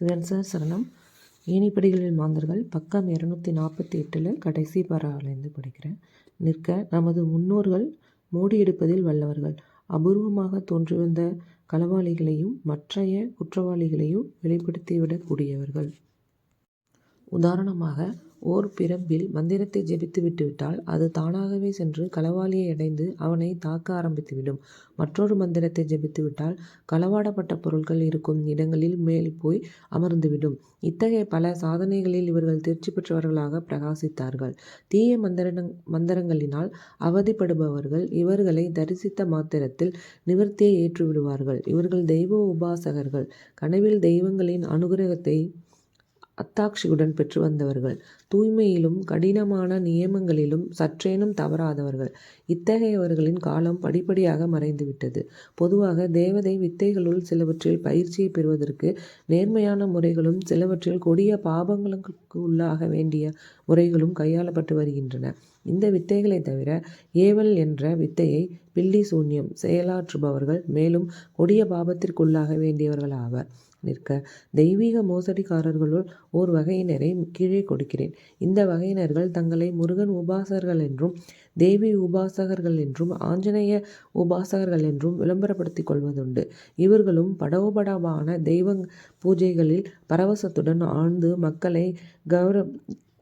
சிவன் சரணம். ஏணிப்படிகளில் மாந்தர்கள் பக்கம் இரநூத்தி நாற்பத்தி எட்டில் கடைசி பாராவிலேருந்து படிக்கிறேன். நிற்க நமது முன்னோர்கள் மோடி எடுப்பதில் வல்லவர்கள். அபூர்வமாக தோன்றி வந்த களவாளிகளையும் மற்றைய குற்றவாளிகளையும் வெளிப்படுத்திவிடக்கூடியவர்கள். உதாரணமாக ஓர் பிறப்பில் மந்திரத்தை ஜெபித்து விட்டுவிட்டால் அது தானாகவே சென்று களவாளியை அடைந்து அவனை தாக்க ஆரம்பித்துவிடும். மற்றொரு மந்திரத்தை ஜெபித்துவிட்டால் களவாடப்பட்ட பொருட்கள் இருக்கும் இடங்களில் மேல் போய் அமர்ந்துவிடும். இத்தகைய பல சாதனைகளில் இவர்கள் தேர்ச்சி பெற்றவர்களாக பிரகாசித்தார்கள். தீய மந்திர மந்திரங்களினால் அவதிப்படுபவர்கள் இவர்களை தரிசித்த மாத்திரத்தில் நிவர்த்தியை ஏற்றுவிடுவார்கள். இவர்கள் தெய்வ உபாசகர்கள். கனவில் தெய்வங்களின் அனுகிரகத்தை அத்தாட்சியுடன் பெற்று வந்தவர்கள். தூய்மையிலும் கடினமான நியமங்களிலும் சற்றேனும் தவறாதவர்கள். இத்தகையவர்களின் காலம் படிப்படியாக மறைந்துவிட்டது. பொதுவாக தேவதை வித்தைகளுள் சிலவற்றில் பயிற்சியை பெறுவதற்கு நேர்மையான முறைகளும் சிலவற்றில் கொடிய பாபங்களுக்கு உள்ளாக வேண்டிய முறைகளும் கையாளப்பட்டு வருகின்றன. இந்த வித்தைகளை தவிர ஏவல் என்ற வித்தையை பில்லி சூன்யம் செயலாற்றுபவர்கள் மேலும் கொடிய பாபத்திற்குள்ளாக வேண்டியவர்கள் ஆவர் நிற்க தெய்வீக மோசடிக்காரர்களுள் ஓர் வகையினரை கீழே கொடுக்கிறேன். இந்த வகையினர்கள் தங்களை முருகன் உபாசகர்கள் என்றும் தேவி உபாசகர்கள் என்றும் ஆஞ்சநேய உபாசகர்கள் என்றும் விளம்பரப்படுத்திக் கொள்வதுண்டு. இவர்களும் படோபடமான தெய்வ பூஜைகளில் பரவசத்துடன் ஆழ்ந்து மக்களை கௌரவ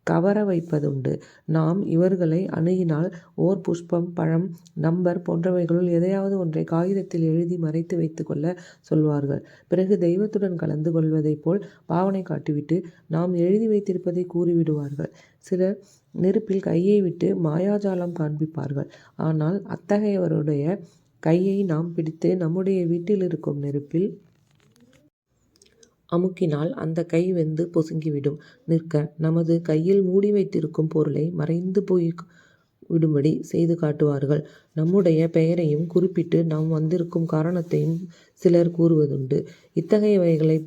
கவர வைப்பதுண்டு. நாம் இவர்களை அணுகினால் ஓர் புஷ்பம் பழம் நம்பர் போன்றவைகளுள் எதையாவது ஒன்றை காகிதத்தில் எழுதி மறைத்து வைத்துக்கொள்ள சொல்வார்கள். பிறகு தெய்வத்துடன் கலந்து கொள்வதைப் போல் பாவனை காட்டிவிட்டு நாம் எழுதி வைத்திருப்பதை கூறிவிடுவார்கள். சிலர் நெருப்பில் கையை விட்டு மாயாஜாலம் காண்பிப்பார்கள். ஆனால் அத்தகையவருடைய கையை நாம் பிடித்து நம்முடைய வீட்டில் இருக்கும் நெருப்பில் அமுக்கினால் அந்த கை வெந்து பொசுங்கிவிடும். நிற்க நமது கையில் மூடி வைத்திருக்கும் பொருளை மறைந்து போய் விடும்படி செய்து காட்டுவார்கள். நம்முடைய பெயரையும் குறிப்பிட்டு நாம் வந்திருக்கும் காரணத்தையும் சிலர் கூறுவதுண்டு. இத்தகையவைகளை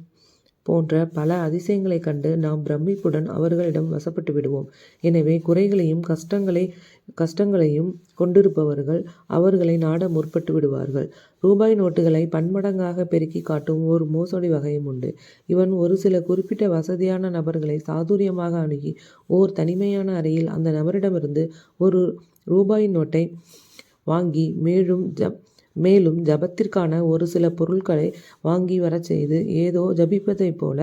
போன்ற பல அதிசயங்களைக் கண்டு நாம் பிரமிப்புடன் அவர்களிடம் வசப்பட்டு விடுவோம். எனவே குறைகளையும் கஷ்டங்களை கஷ்டங்களையும் கொண்டிருப்பவர்கள் அவர்களை நாட முற்பட்டு விடுவார்கள். ரூபாய் நோட்டுகளை பன்மடங்காக பெருக்கி காட்டும் ஒரு மோசடி வகையும் உண்டு. இவன் ஒரு சில குறிப்பிட்ட வசதியான நபர்களை சாதுரியமாக அணுகி ஓர் தனிமையான அறையில் அந்த நபரிடமிருந்து ஒரு ரூபாய் நோட்டை வாங்கி மேலும் ஜப் மேலும் ஜபத்திற்கான ஒரு சில பொருட்களை வாங்கி வரச் செய்து ஏதோ ஜபிப்பதைப் போல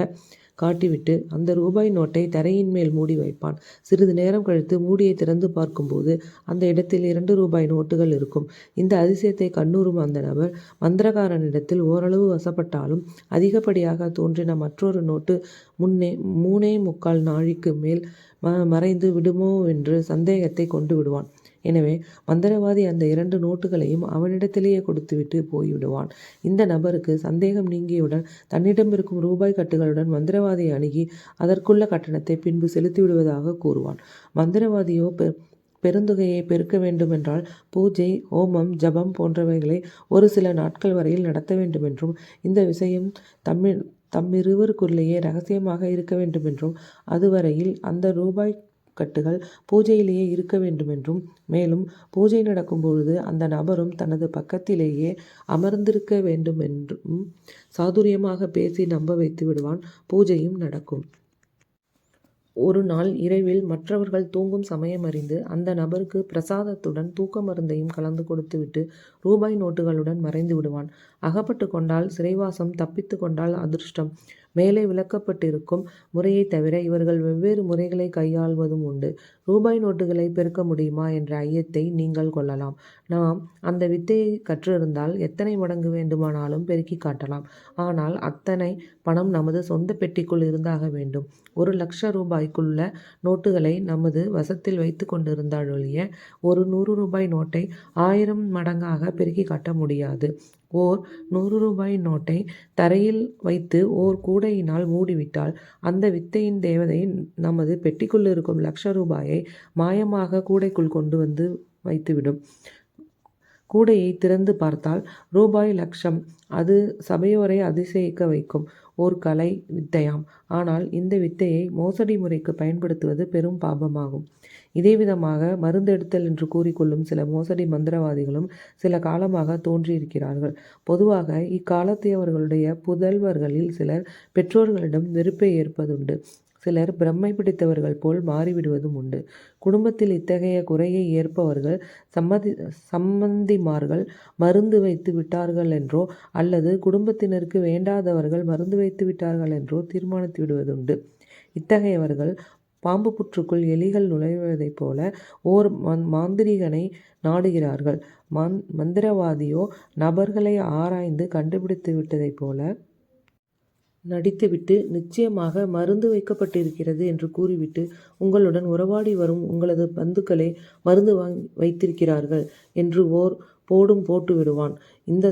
காட்டிவிட்டு அந்த ரூபாய் நோட்டை தரையின் மேல் மூடி வைப்பான். சிறிது நேரம் கழித்து மூடியை திறந்து பார்க்கும்போது அந்த இடத்தில் இரண்டு ரூபாய் நோட்டுகள் இருக்கும். இந்த அதிசயத்தை கண்ணூரும் அந்த நபர் மந்திரகாரனிடத்தில் ஓரளவு வசப்பட்டாலும் அதிகப்படியாக தோன்றின மற்றொரு நோட்டு முன்னே மூணே முக்கால் நாழிக்கு மேல் ம மறைந்து விடுமோ என்று சந்தேகத்தை கொண்டு விடுவான். எனவே மந்திரவாதி அந்த இரண்டு நோட்டுகளையும் அவனிடத்திலேயே கொடுத்துவிட்டு போய்விடுவான். இந்த நபருக்கு சந்தேகம் நீங்கியவுடன் தன்னிடம் இருக்கும் ரூபாய் கட்டுகளுடன் மந்திரவாதியை அணுகி அதற்குள்ள கட்டணத்தை பின்பு செலுத்திவிடுவதாக கூறுவான். மந்திரவாதியோ பெ பெருந்தொகையை பெருக்க வேண்டுமென்றால் பூஜை ஹோமம் ஜபம் போன்றவைகளை ஒரு சில நாட்கள் வரையில் நடத்த வேண்டுமென்றும் இந்த விஷயம் தம்மில் தம்மிருவருக்குள்ளேயே ரகசியமாக இருக்க வேண்டுமென்றும் அதுவரையில் அந்த ரூபாய் கட்டுகள் பூஜையிலேயே இருக்க வேண்டுமென்றும் மேலும் பூஜை நடக்கும் பொழுது அந்த நபரும் தனது பக்கத்திலேயே அமர்ந்திருக்க வேண்டுமென்றும் சாதுரியமாக பேசி நம்ப வைத்து விடுவான். பூஜையும் நடக்கும். ஒரு நாள் இரவில் மற்றவர்கள் தூங்கும் சமயம் அறிந்து அந்த நபருக்கு பிரசாதத்துடன் தூக்க மருந்தையும் கலந்து கொடுத்துவிட்டு ரூபாய் நோட்டுகளுடன் மறைந்து விடுவான். அகப்பட்டு கொண்டால் சிறைவாசம் தப்பித்து கொண்டால் அதிர்ஷ்டம். மேலே விளக்கப்பட்டிருக்கும் முறையைத் தவிர இவர்கள் வெவ்வேறு முறைகளை கையாள்வதும் உண்டு. ரூபாய் நோட்டுகளை பெருக்க முடியுமா என்ற ஐயத்தை நீங்கள் கொள்ளலாம். நாம் அந்த வித்தையை கற்றிருந்தால் எத்தனை மடங்கு வேண்டுமானாலும் பெருக்கி காட்டலாம். ஆனால் அத்தனை பணம் நமது சொந்த பெட்டிக்குள் இருந்தாக வேண்டும். ஒரு லட்ச ரூபாய்க்குள்ள நோட்டுகளை நமது வசத்தில் வைத்து கொண்டிருந்தாலொழிய ஒரு நூறு ரூபாய் நோட்டை ஆயிரம் மடங்காக பெருக்கி காட்ட முடியாது. ஓர் நூறு ரூபாய் நோட்டை தரையில் வைத்து ஓர் கூடையினால் மூடிவிட்டால் அந்த வித்தையின் தேவதை நமது பெட்டிக்குள் இருக்கும் லட்ச ரூபாயை மாயமாக கூடைக்குள் கொண்டு வந்து வைத்துவிடும். கூடையை திறந்து பார்த்தால் ரூபாய் லட்சம். அது சபையோரை அதிசயிக்க வைக்கும் ஓர் கலை வித்தையாம். ஆனால் இந்த வித்தையை மோசடி முறைக்கு பயன்படுத்துவது பெரும் பாபமாகும். இதேவிதமாக மருந்தெடுத்தல் என்று கூறிக்கொள்ளும் சில மோசடி மந்திரவாதிகளும் சில காலமாக தோன்றியிருக்கிறார்கள். பொதுவாக இக்காலத்தியவர்களுடைய புதல்வர்களில் சிலர் பெற்றோர்களிடம் வெறுப்பை ஏற்பதுண்டு. சிலர் பிரமை பிடித்தவர்கள் போல் மாறிவிடுவதும் உண்டு. குடும்பத்தில் இத்தகைய குறையை ஏற்பவர்கள் சம்மதி சம்பந்திமார்கள் மருந்து வைத்து விட்டார்கள் என்றோ அல்லது குடும்பத்தினருக்கு வேண்டாதவர்கள் மருந்து வைத்து விட்டார்கள் என்றோ தீர்மானித்து விடுவதுண்டு. இத்தகையவர்கள் பாம்பு புற்றுக்குள் எலிகள் நுழைவதைப் போல ஓர் மாந்திரிகனை நாடுகிறார்கள். மந்திரவாதியோ நபர்களை ஆராய்ந்து கண்டுபிடித்து விட்டதைப் போல நடித்துவிட்டு நிச்சயமாக மருந்து வைக்கப்பட்டிருக்கிறது என்று கூறிவிட்டு உங்களுடன் உறவாடி வரும் உங்களது பந்துக்களே மருந்து வாங்கி வைத்திருக்கிறார்கள் என்று ஓர் போடும் போட்டுவிடுவான். இந்த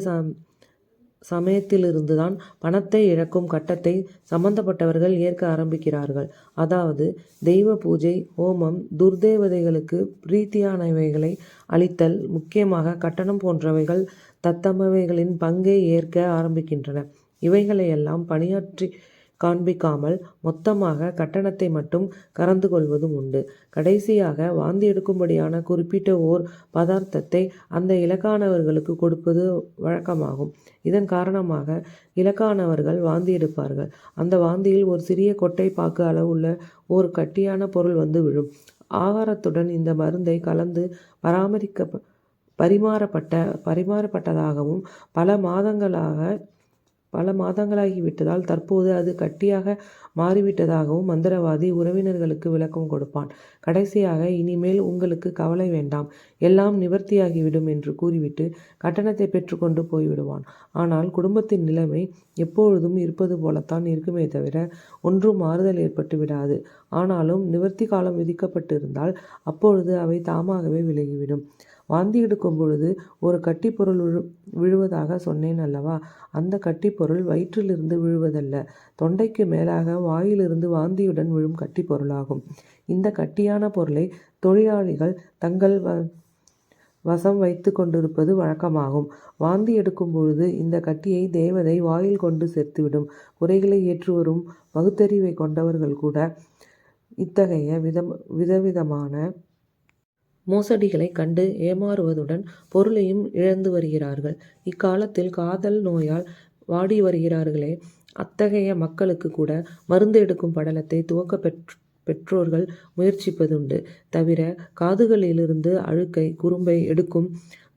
சமயத்திலிருந்துதான் பணத்தை இழக்கும் கட்டத்தை சம்பந்தப்பட்டவர்கள் ஏற்க ஆரம்பிக்கிறார்கள். அதாவது தெய்வ பூஜை, ஹோமம், துர்தேவதைகளுக்கு பிரீதியானவைகளை அளித்தல், முக்கியமாக கட்டணம் போன்றவைகள் தத்தமவைகளின் பங்கை ஏற்க ஆரம்பிக்கின்றன. இவைகளையெல்லாம் பணியாற்றி காண்பிக்காமல் மொத்தமாக கட்டணத்தை மட்டும் கறந்து கொள்வதும் உண்டு. கடைசியாக வாந்தி எடுக்கும்படியான குறிப்பிட்ட ஓர் பதார்த்தத்தை அந்த இலக்கானவர்களுக்கு கொடுப்பது வழக்கமாகும். இதன் காரணமாக இலக்கானவர்கள் வாந்தி எடுப்பார்கள். அந்த வாந்தியில் ஒரு சிறிய கொட்டை பாக்கு அளவுள்ள ஒரு கட்டியான பொருள் வந்து விழும். ஆகாரத்துடன் இந்த மருந்தை கலந்து பரிமாறப்பட்டதாகவும் பல மாதங்களாக பல மாதங்களாகிவிட்டதால் தற்போது அது கட்டியாக மாறிவிட்டதாகவும் மந்திரவாதி உறவினர்களுக்கு விளக்கம் கொடுப்பான். கடைசியாக இனிமேல் உங்களுக்கு கவலை வேண்டாம். எல்லாம் நிவர்த்தியாகிவிடும் என்று கூறிவிட்டு கட்டணத்தை பெற்றுக்கொண்டு போய்விடுவான். ஆனால் குடும்பத்தின் நிலைமை எப்பொழுதும் இருப்பது போலத்தான் இருக்குமே தவிர ஒன்றும் மாறுதல் ஏற்பட்டு விடாது. ஆனாலும் நிவர்த்தி காலம் விதிக்கப்பட்டிருந்தால் அப்பொழுது அவை தாமாகவே விலகிவிடும். வாந்தி எடுக்கும் பொழுது ஒரு கட்டிப்பொருள் பொருள் விழுவதாக சொன்னேன் அல்லவா? அந்த கட்டிப்பொருள் வயிற்றிலிருந்து விழுவதல்ல. தொண்டைக்கு மேலாக வாயிலிருந்து வாந்தியுடன் விழும் கட்டிப்பொருளாகும் பொருளாகும். கட்டியான பொருளை தொழிலாளிகள் தங்கள் வ வசம் வைத்து கொண்டிருப்பது வழக்கமாகும். வாந்தி எடுக்கும் பொழுது இந்த கட்டியை தேவதை வாயில் கொண்டு சேர்த்துவிடும். குறைகளை ஏற்றுவரும் கொண்டவர்கள் கூட இத்தகைய விதவிதமான மோசடிகளை கண்டு ஏமாறுவதுடன் பொருளையும் இழந்து வருகிறார்கள். இக்காலத்தில் காதல் நோயால் வாடி வருகிறார்களே அத்தகைய மக்களுக்கு கூட மருந்து எடுக்கும் படலத்தை துவக்க பெற் பெற்றோர்கள் முயற்சிப்பதுண்டு. தவிர காதுகளிலிருந்து அழுக்கை, குறும்பை எடுக்கும்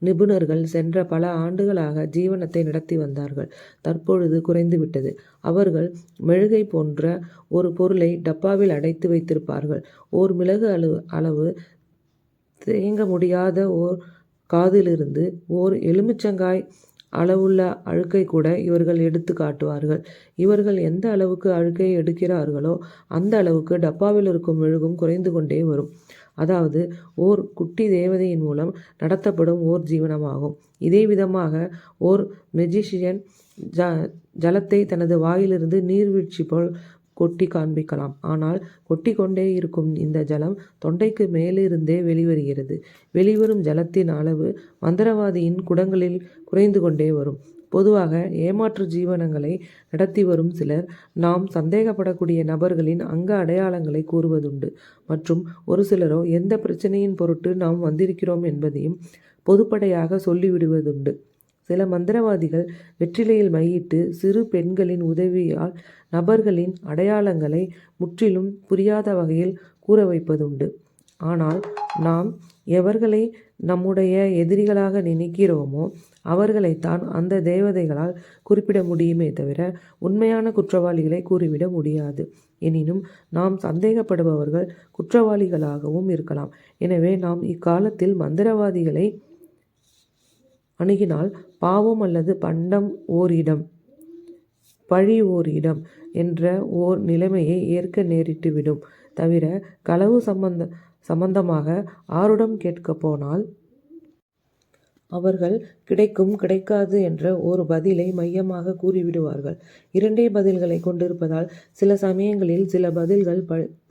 நிபுணர்கள் சென்ற பல ஆண்டுகளாக ஜீவனத்தை நடத்தி வந்தார்கள். தற்பொழுது குறைந்துவிட்டது. அவர்கள் மெழுகை போன்ற ஒரு பொருளை டப்பாவில் அடைத்து வைத்திருப்பார்கள். ஓர் மிளகு அளவு அளவு தேங்க முடியாத ஓர் காதிலிருந்து ஓர் எலுமிச்சங்காய் அளவுள்ள அழுக்கை கூட இவர்கள் எடுத்து காட்டுவார்கள். இவர்கள் எந்த அளவுக்கு அழுக்கை எடுக்கிறார்களோ அந்த அளவுக்கு டப்பாவில் இருக்கும் மெழுகும் குறைந்து கொண்டே வரும். அதாவது ஓர் குட்டி தேவதையின் மூலம் நடத்தப்படும் ஓர் ஜீவனமாகும். இதே விதமாக ஓர் மெஜிஷியன் ஜ ஜலத்தை தனது வாயிலிருந்து நீர்வீழ்ச்சி போல் கொட்டி காண்பிக்கலாம். ஆனால் கொட்டி கொண்டே இருக்கும் இந்த ஜலம் தொண்டைக்கு மேலிருந்தே வெளிவருகிறது. வெளிவரும் ஜலத்தின் அளவு மந்திரவாதியின் குடங்களில் குறைந்து கொண்டே வரும். பொதுவாக ஏமாற்று ஜீவனங்களை நடத்தி வரும் சிலர் நாம் சந்தேகப்படக்கூடிய நபர்களின் அங்க அடையாளங்களை கூறுவதுண்டு. மற்றும் ஒரு சிலரோ எந்த பிரச்சனையின் பொருட்டு நாம் வந்திருக்கிறோம் என்பதையும் பொதுப்படையாக சொல்லிவிடுவதுண்டு. சில மந்திரவாதிகள் வெற்றிலையில் மையிட்டு சிறு பெண்களின் உதவியால் நபர்களின் அடையாளங்களை முற்றிலும் புரியாத வகையில் கூற வைப்பதுண்டு ஆனால் நாம் எவர்களை நம்முடைய எதிரிகளாக நினைக்கிறோமோ அவர்களைத்தான் அந்த தேவதைகளால் குறிப்பிட முடியுமே தவிர உண்மையான குற்றவாளிகளை கூறிவிட முடியாது. எனினும் நாம் சந்தேகப்படுபவர்கள் குற்றவாளிகளாகவும் இருக்கலாம். எனவே நாம் இக்காலத்தில் மந்திரவாதிகளை அணுகினால் பாவம் அல்லது பண்டம் ஓர் இடம், பழி ஓர் இடம் என்ற ஓர் நிலைமையை ஏற்க நேரிட்டுவிடும். தவிர களவு சம்பந்த சம்பந்தமாக ஆருடம் கேட்கப் போனால் அவர்கள் கிடைக்கும் கிடைக்காது என்ற ஒரு பதிலை மையமாக கூறிவிடுவார்கள். இரண்டே பதில்களை கொண்டிருப்பதால் சில சமயங்களில் சில பதில்கள்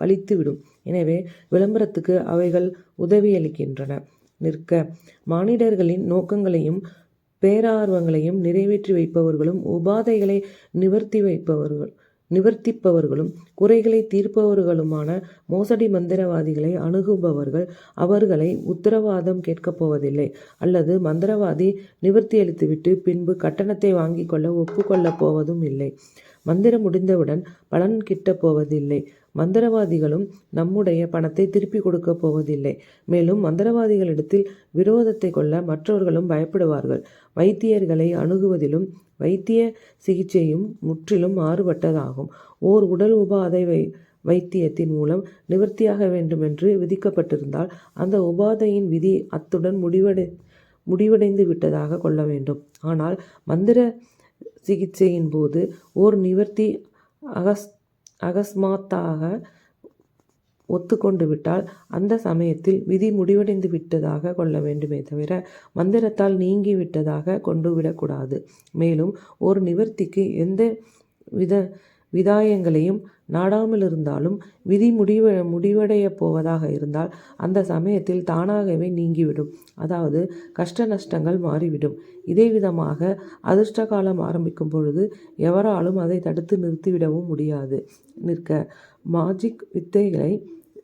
பழித்துவிடும் எனவே விளம்பரத்துக்கு அவைகள் உதவியளிக்கின்றன. நிற்க. மானிடர்களின் நோக்கங்களையும் பேரார்வங்களையும் நிறைவேற்றி வைப்பவர்களும் உபாதைகளை நிவர்த்தி வைப்பவர்கள் நிவர்த்திப்பவர்களும் குறைகளை தீர்ப்பவர்களுமான மோசடி மந்திரவாதிகளை அணுகுபவர்கள் அவர்களை உத்தரவாதம் கேட்கப் போவதில்லை. அல்லது மந்திரவாதி நிவர்த்தியளித்துவிட்டு பின்பு கட்டணத்தை வாங்கிக் கொள்ள ஒப்புக்கொள்ளப் போவதும் இல்லை. மந்திரம் முடிந்தவுடன் பலன் கிட்டப் போவதில்லை. மந்திரவாதிகளும் நம்முடைய பணத்தை திருப்பிக் கொடுக்கப் போவதில்லை. மேலும் மந்திரவாதிகளிடத்தில் விரோதத்தை கொள்ள மற்றவர்களும் பயப்படுவார்கள். வைத்தியர்களை அணுகுவதிலும் வைத்திய சிகிச்சையும் முற்றிலும் மாறுபட்டதாகும். ஓர் உடல் உபாதை வை வைத்தியத்தின் மூலம் நிவர்த்தியாக வேண்டுமென்று விதிக்கப்பட்டிருந்தால் அந்த உபாதையின் விதி அத்துடன் முடிவடை முடிவடைந்து விட்டதாக கொள்ள வேண்டும். ஆனால் மந்திர சிகிச்சையின் போது ஓர் நிவர்த்தி அகஸ் அகஸ்மாத்தாக ஒத்துக்கொண்டு விட்டால் அந்த சமயத்தில் விதி முடிவடைந்து விட்டதாக கொள்ள வேண்டுமே தவிர மந்திரத்தால் நீங்கி விட்டதாக கொண்டு விடக்கூடாது. மேலும் ஒரு நிவர்த்திக்கு எந்த வித விதாயங்களையும் நாடாமலிருந்தாலும் விதி முடிவ முடிவடையப் போவதாக இருந்தால் அந்த சமயத்தில் தானாகவே நீங்கிவிடும். அதாவது கஷ்ட நஷ்டங்கள் மாறிவிடும். இதே விதமாக அதிர்ஷ்ட காலம் ஆரம்பிக்கும் பொழுது எவராலும் அதை தடுத்து நிறுத்திவிடவும் முடியாது. நிற்க மாஜிக் வித்தைகளை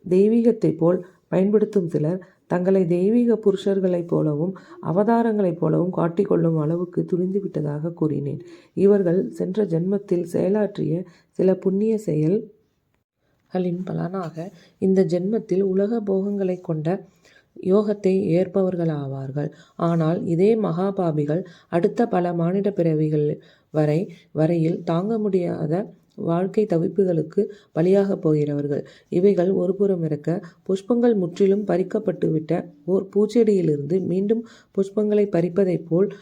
தெய்வீகத்தைப் போல் பயன்படுத்தும் சிலர் தங்களை தெய்வீக புருஷர்களைப் போலவும் அவதாரங்களைப் போலவும் காட்டிக்கொள்ளும் அளவுக்கு துணிந்து விட்டதாக கூறினேன். இவர்கள் சென்ற ஜென்மத்தில் செயலாற்றிய சில புண்ணிய செயல்களின் பலனாக இந்த ஜென்மத்தில் உலக போகங்களைக் கொண்ட யோகத்தை ஏற்பவர்களாவார்கள். ஆனால் இதே மகாபாபிகள் அடுத்த பல மானிட பிறவிகள் வரை வரையில் தாங்க முடியாத வாழ்க்கை தவிப்புகளுக்கு பலியாகப் போகிறவர்கள். இவைகள் ஒருபுறம் இருக்க புஷ்பங்கள் முற்றிலும் பறிக்கப்பட்டுவிட்ட ஓர் பூச்செடியிலிருந்து மீண்டும் புஷ்பங்களைப் பறிப்பதைப் போல்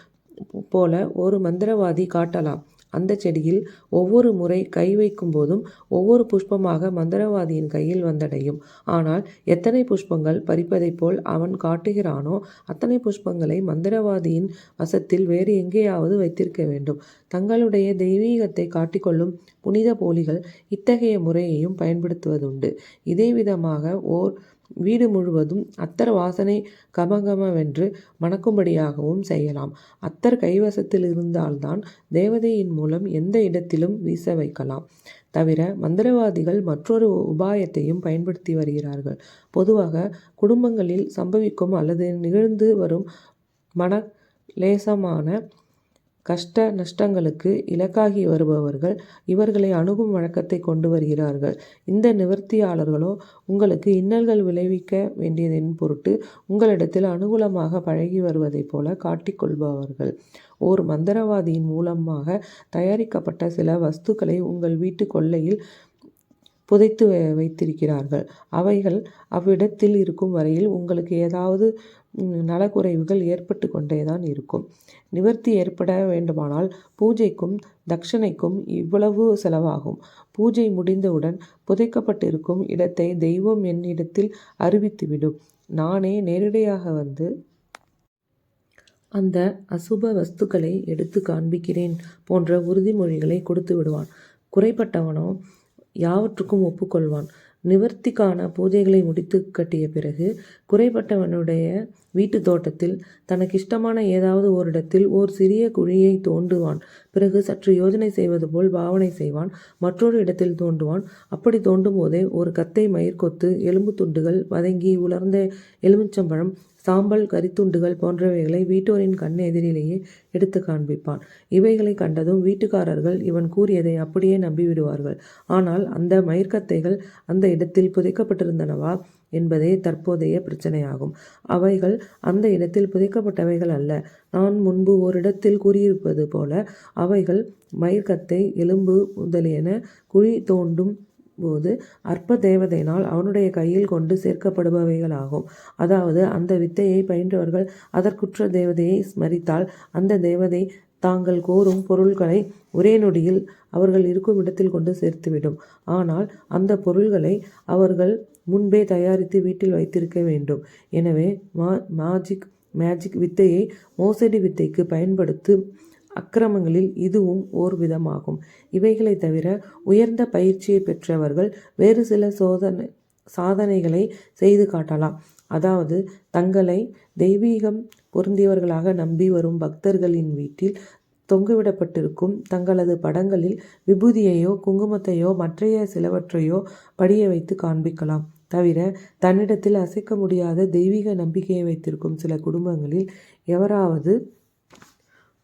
போல ஒரு மந்திரவாதி காட்டலாம். அந்த செடியில் ஒவ்வொரு முறை கை வைக்கும் போதும் ஒவ்வொரு புஷ்பமாக மந்திரவாதியின் கையில் வந்தடையும். ஆனால் எத்தனை புஷ்பங்கள் பறிப்பதைப் போல் அவன் காட்டுகிறானோ அத்தனை புஷ்பங்களை மந்திரவாதியின் வசத்தில் வேறு எங்கேயாவது வைத்திருக்க வேண்டும். தங்களுடைய தெய்வீகத்தை காட்டிக்கொள்ளும் புனித போலிகள் இத்தகைய முறையையும் பயன்படுத்துவதுண்டு. இதே விதமாக ஓர் வீடு முழுவதும் அத்தர் வாசனை கமகமவென்று மணக்கும்படியாகவும் செய்யலாம். அத்தர் கைவசத்தில் இருந்தால்தான் தேவதையின் மூலம் எந்த இடத்திலும் வீச வைக்கலாம். தவிர மந்திரவாதிகள் மற்றொரு உபாயத்தையும் பயன்படுத்தி வருகிறார்கள். பொதுவாக குடும்பங்களில் சம்பவிக்கும் அல்லது நிகழ்ந்து வரும் மன லேசமான கஷ்ட நஷ்டங்களுக்கு இலக்காகி வருபவர்கள் இவர்களை அணுகும் வழக்கத்தை கொண்டு வருகிறார்கள். இந்த நிவர்த்தியாளர்களோ உங்களுக்கு இன்னல்கள் விளைவிக்க வேண்டியதென் பொருட்டு உங்களிடத்தில் அனுகூலமாக பழகி வருவதைப் போல காட்டிக்கொள்பவர்கள். ஓர் மந்திரவாதியின் மூலமாக தயாரிக்கப்பட்ட சில வஸ்துக்களை உங்கள் வீட்டு கொள்ளையில் புதைத்து வைத்திருக்கிறார்கள். அவைகள் அவ்விடத்தில் இருக்கும் வரையில் உங்களுக்கு ஏதாவது நலக்குறைவுகள் ஏற்பட்டு கொண்டேதான் இருக்கும். நிவர்த்தி ஏற்பட வேண்டுமானால் பூஜைக்கும் தட்சணைக்கும் இவ்வளவு செலவாகும். பூஜை முடிந்தவுடன் புதைக்கப்பட்டிருக்கும் இடத்தை தெய்வம் என்னிடத்தில் அறிவித்துவிடும். நானே நேரடியாக வந்து அந்த அசுப வஸ்துக்களை எடுத்து காண்பிக்கிறேன் போன்ற உறுதிமொழிகளை கொடுத்து விடுவான் குறைப்பட்டவனோ யாவற்றுக்கும் ஒப்புக்கொள்வான். நிவர்த்திக்கான பூஜைகளை முடித்து கட்டிய பிறகு குறைபட்டவனுடைய வீட்டுத் தோட்டத்தில் தனக்கிஷ்டமான ஏதாவது ஓரிடத்தில் ஓர் சிறிய குழியை தோண்டுவான். பிறகு சற்று யோசனை செய்வது போல் பாவனை செய்வான். மற்றொரு இடத்தில் தோண்டுவான். அப்படி தோண்டும் போதே ஒரு கத்தை மயிர்கொத்து எலும்பு துண்டுகள் வதங்கி உலர்ந்த எலுமிச்சம்பழம் சாம்பல் கரித்துண்டுகள் போன்றவைகளை வீட்டோரின் கண் எதிரிலேயே எடுத்து காண்பிப்பான். இவைகளை கண்டதும் வீட்டுக்காரர்கள் இவன் கூறியதை அப்படியே நம்பிவிடுவார்கள். ஆனால் அந்த மயிர்க்கத்தைகள் அந்த இடத்தில் புதைக்கப்பட்டிருந்தனவா என்பதே தற்போதைய பிரச்சனையாகும். அவைகள் அந்த இடத்தில் புதைக்கப்பட்டவைகள் அல்ல. நான் முன்பு ஓரிடத்தில் கூறியிருப்பது போல அவைகள் மயிர்க்கத்தை எலும்பு முதலியன குழி தோண்டும் போது அற்ப தேவதையினால் அவனுடைய கையில் கொண்டு சேர்க்கப்படுபவைகளாகும். அதாவது அந்த வித்தையை பயின்றவர்கள் அதற்குற்ற தேவதையை ஸ்மரித்தால் அந்த தேவதை தாங்கள் கோரும் பொருள்களை ஒரே நொடியில் அவர்கள் இருக்கும் இடத்தில் கொண்டு சேர்த்துவிடும். ஆனால் அந்த பொருள்களை அவர்கள் முன்பே தயாரித்து வீட்டில் வைத்திருக்க வேண்டும். எனவே மா மாஜிக் மேஜிக் வித்தையை மோசடி வித்தைக்கு பயன்படுத்தும் அக்கிரமங்களில் இதுவும் ஓர் விதமாகும் இவைகளை தவிர உயர்ந்த பயிற்சியை பெற்றவர்கள் வேறு சில சோதனை சாதனைகளை செய்து காட்டலாம் அதாவது தங்களை தெய்வீகம் பொருந்தியவர்களாக நம்பி வரும் பக்தர்களின் வீட்டில் தொங்குவிடப்பட்டிருக்கும் தங்களது படங்களில் விபூதியையோ குங்குமத்தையோ மற்றைய சிலவற்றையோ படிய வைத்து காண்பிக்கலாம். தவிர தன்னிடத்தில் அசைக்க முடியாத தெய்வீக நம்பிக்கையை வைத்திருக்கும் சில குடும்பங்களில் எவராவது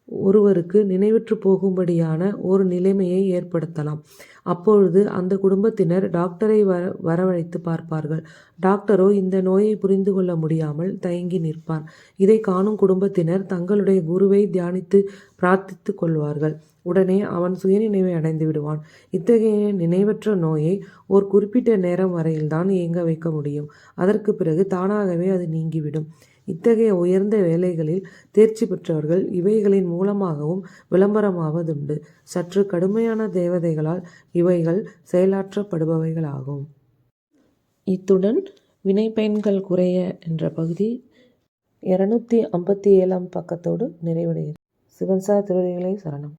ஒருவருக்கு நினைவற்று போகும்படியான ஒரு நிலைமையை ஏற்படுத்தலாம். அப்பொழுது அந்த குடும்பத்தினர் டாக்டரை வர வரவழைத்து பார்ப்பார்கள். டாக்டரோ இந்த நோயை புரிந்து கொள்ள முடியாமல் தயங்கி நிற்பார். இதை காணும் குடும்பத்தினர் தங்களுடைய குருவை தியானித்து பிரார்த்தித்து கொள்வார்கள். உடனே அவன் சுயநினைவை அடைந்து விடுவான். இத்தகைய நினைவற்ற நோயை ஒரு குறிப்பிட்ட நேரம் வரையில்தான் இயங்க வைக்க முடியும். அதற்குப் பிறகு தானாகவே அது நீங்கிவிடும். இத்தகைய உயர்ந்த வேலைகளில் தேர்ச்சி பெற்றவர்கள் இவைகளின் மூலமாகவும் விளம்பரமாவதுண்டு. சற்று கடுமையான தேவதைகளால் இவைகள் செயலாற்றப்படுபவைகளாகும். இத்துடன் வினைப்பயன்கள் குறைய என்ற பகுதி இருநூத்தி ஐம்பத்தி ஏழாம் பக்கத்தோடு நிறைவடைகிறது. சிவன் சார் சரணம்.